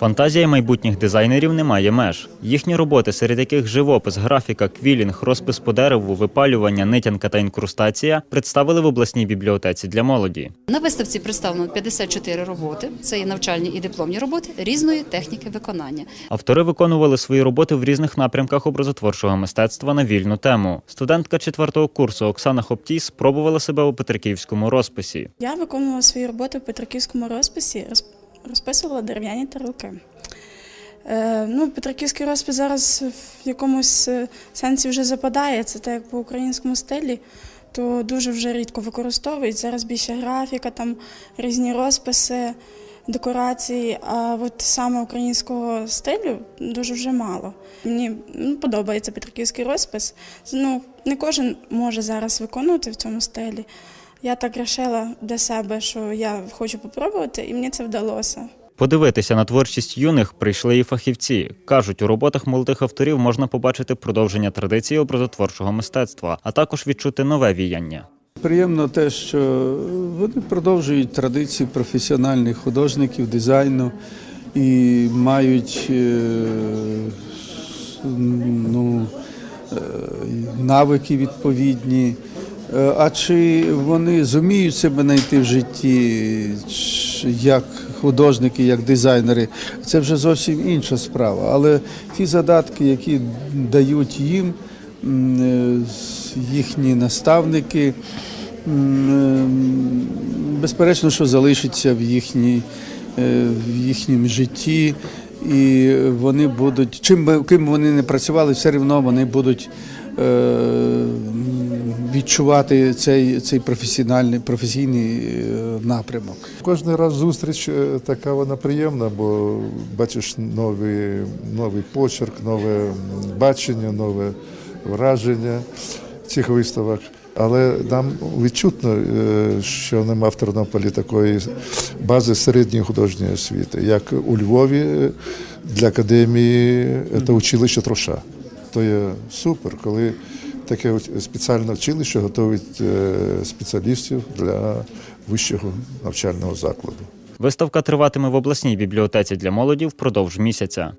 Фантазія майбутніх дизайнерів не має меж. Їхні роботи, серед яких живопис, графіка, квілінг, розпис по дереву, випалювання, нитянка та інкрустація, представили в обласній бібліотеці для молоді. На виставці представлено 54 роботи. Це є навчальні і дипломні роботи різної техніки виконання. Автори виконували свої роботи в різних напрямках образотворчого мистецтва на вільну тему. Студентка четвертого курсу Оксана Хоптій спробувала себе у петриківському розписі. Я виконувала свої роботи в Петриківському розписі, роз- розписувала дерев'яні тарілки. Е, ну, Петриківський розпис зараз в якомусь е, сенсі вже западає, це так як по українському стилі, то дуже вже рідко використовують. Зараз більше графіка, там різні розписи, декорації, а от саме українського стилю дуже вже мало. Мені ну, подобається Петриківський розпис. Ну, не кожен може зараз виконувати в цьому стилі. Я так вирішила для себе, що я хочу попробувати, і мені це вдалося. Подивитися на творчість юних прийшли і фахівці. Кажуть, у роботах молодих авторів можна побачити продовження традиції образотворчого мистецтва, а також відчути нове віяння. Приємно те, що вони продовжують традиції професіональних художників, дизайну і мають е, ну, е, навики відповідні. Е, А чи вони зуміють себе знайти в житті як художники, як дизайнери, це вже зовсім інша справа. Але ті задатки, які дають їм е, їхні наставники, е, безперечно, що залишиться в, їхній, в їхньому житті. І вони будуть, чим би ким вони не працювали, все одно вони будуть відчувати цей, цей професіональний професійний е, напрямок. Кожен раз зустріч е, така вона приємна, бо бачиш новий, новий почерк, нове бачення, нове враження цих виставок. Але нам відчутно, е, що нема в Тернополі такої бази середньої художньої освіти, як у Львові для академії це училище Троша. То є супер, коли таке спеціальне училище готують е, спеціалістів для вищого навчального закладу. Виставка триватиме в обласній бібліотеці для молоді впродовж місяця.